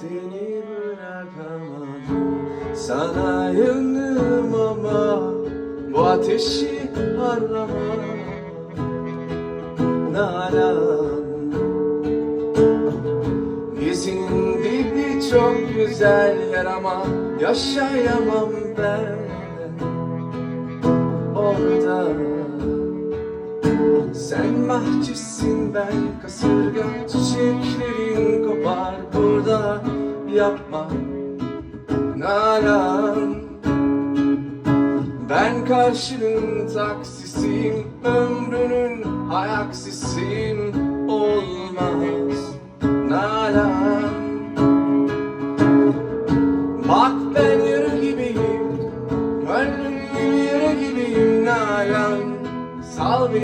Seni bırakamadım. Sana yandım ama Bu ateşi anlamam Nalan. Yüzün dibi çok güzeller ama Yaşayamam ben. Orada sen mahçesin ben kasırga Çiçeklerin kopar burada. Yapma Nalan. Ben karşının taksisiyim Ömrünün hayaksisiyim Olmaz Nalan. Bak ben yarı gibiyim Gönlüm yarı gibiyim Nalan. Sal